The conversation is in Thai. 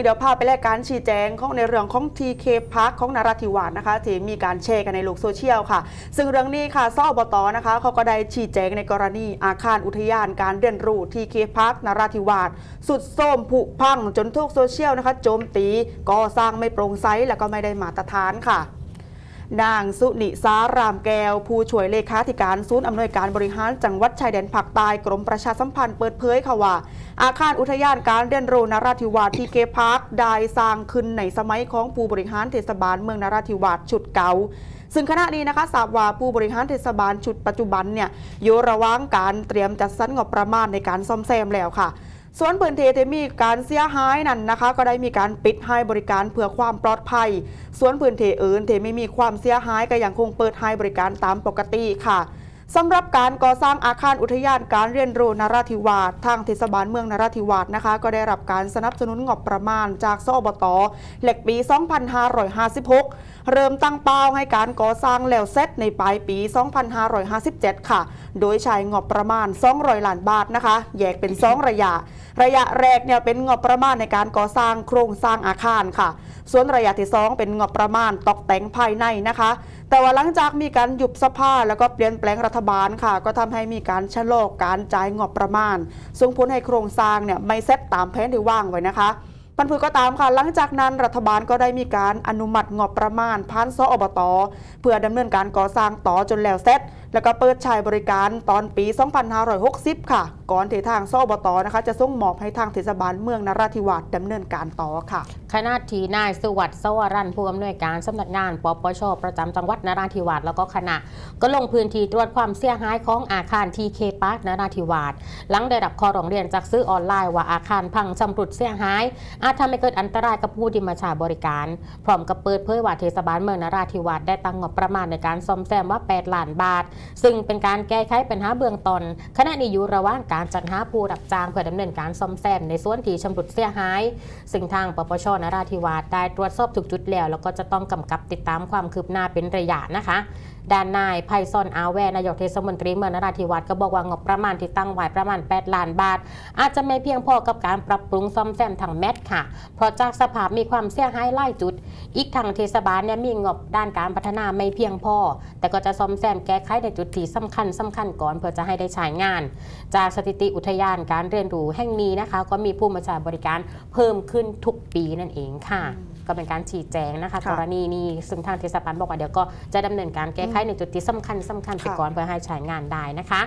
นี้เดี๋ยวพาไปแลกการชี้แจงของในเรื่องของ TK Park ของนราธิวาสนะคะที่มีการแชร์กันในโลกโซเชียลค่ะ ซึ่งเรื่องนี้ค่ะสอบตนะคะเขาก็ได้ชี้แจงในกรณีอาคารอุทยานการเรียนรู้ TK Park นราธิวาสสุดโทมผุพังจนทุกโซเชียลนะคะโจมตีก่อสร้างไม่โปร่งใสแล้วก็ไม่ได้มาตรฐานค่ะ นางสุนิสารามแก้ว ผู้ช่วยเลขาธิการศูนย์อำนวยการบริหารจังหวัดชายแดนภาคใต้กรมประชาสัมพันธ์เปิดเผยค่ะว่า อาคารอุทยานการเรียนรู้นราธิวาสที่เกพาร์คได้สร้างขึ้นในสมัยของผู้บริหารเทศบาลเมืองนราธิวาสชุดเก่าซึ่งขณะนี้นะคะทราบว่าผู้บริหารเทศบาลชุดปัจจุบันเนี่ยอยู่ระหว่างการเตรียมจัดสรรงบประมาณในการซ่อมแซมแล้วค่ะ ส่วนพื้นที่ที่มีการเสียหายนั่นนะคะ ก็ได้มีการปิดให้บริการเพื่อความปลอดภัย ส่วนพื้นที่อื่นที่ไม่มีความเสียหายก็ยังคงเปิดให้บริการตามปกติค่ะ สำหรับการก่อสร้างอาคารอุทยานการเรียนรู้นราธิวาสทางเทศบาลเมืองนราธิวาสนะคะ ก็ได้รับการสนับสนุนงบประมาณจากสอบตเหล็กปี 2556 เริ่มตั้งเป้าให้การก่อสร้างแล้วเสร็จในปลายปี 2557 ค่ะ โดยใช้งบประมาณ 200 ล้านบาทนะคะ แยกเป็น 2 ระยะ ระยะแรกเนี่ยเป็นงบประมาณในการก่อสร้างโครงสร้างอาคารค่ะ ส่วนระยะที่ 2 เป็นงบประมาณตกแต่งภายในนะคะ แต่ว่าหลังจากมีการยุบสภาแล้วก็เปลี่ยนแปลงรัฐบาลค่ะ ก็ทำให้มีการชะลอการจ่ายงบประมาณ ส่งผลให้โครงสร้างเนี่ยไม่เซ็ตตามแผนที่ว่างไว้นะคะปันผือก็ตามค่ะ หลังจากนั้นรัฐบาลก็ได้มีการอนุมัติงบประมาณพันซออบต เพื่อดำเนินการก่อสร้างต่อจนแล้วเสร็จแล้วก็เปิดใช้บริการตอนปี 2560 ค่ะ ก่อนที่ทางซอบตนะคะ จะส่งมอบให้ทางเทศบาลเมืองนราธิวาสดำเนินการต่อค่ะขณะที่นายสุวัสดิ์สวรันผู้อำนวยการสำนักงานปปชประจำจังหวัดนราธิวาสแล้วก็คณะ ก็ลงพื้นที่ตรวจความเสียหายของอาคารทีเคพาร์คนราธิวาสหลังได้รับข้อร้องเรียนจากซื้อออนไลน์ว่าอาคารพังชำรุดเสียหาย อาจทำให้เกิดอันตรายกับผู้ที่มาใช้บริการ พร้อมกับเปิดเผยว่าเทศบาลเมืองนราธิวาสได้ตั้งงบประมาณในการซ่อมแซมว่า 8 ล้านบาทซึ่งเป็นการแก้ไขปัญหาเบื้องต้นขณะนี้อยู่ระหว่างการจัดหาผู้รับจ้างเพื่อดำเนินการซ่อมแซมในส่วนที่ชำรุดเสียหาย ซึ่งทางปปชนราธิวาสได้ตรวจสอบถูกจุดแล้ว แล้วก็จะต้องกำกับติดตามความคืบหน้าเป็นระยะนะคะด้านนายไพซอนอาแวนายกเทศมนตรีเมืองนราธิวาสก็บอกว่างบประมาณที่ตั้งไว้ประมาณ 8 ล้านบาท อาจจะไม่เพียงพอกับการปรับปรุงซ่อมแซมทางแมทค่ะ เพราะจากสภาพมีความเสียหายหลายจุด อีกทางเทศบาลเนี่ยมีงบด้านการพัฒนาไม่เพียงพอ แต่ก็จะซ่อมแซมแก้ไขในจุดที่สำคัญสำคัญก่อนเพื่อจะให้ได้ใช้งาน จากสถิติอุทยานการเรียนรู้แห่งนี้นะคะ ก็มีผู้มาใช้บริการเพิ่มขึ้นทุกปีนั่นเองค่ะ ก็เป็นการชี้แจงนะคะค่ะกรณีนี้ซึ่งทางเทศบาลบอกว่าเดี๋ยวก็จะดำเนินการแก้ไขในจุดที่สำคัญสำคัญไปค่ะก่อนเพื่อให้ใช้งานได้นะคะ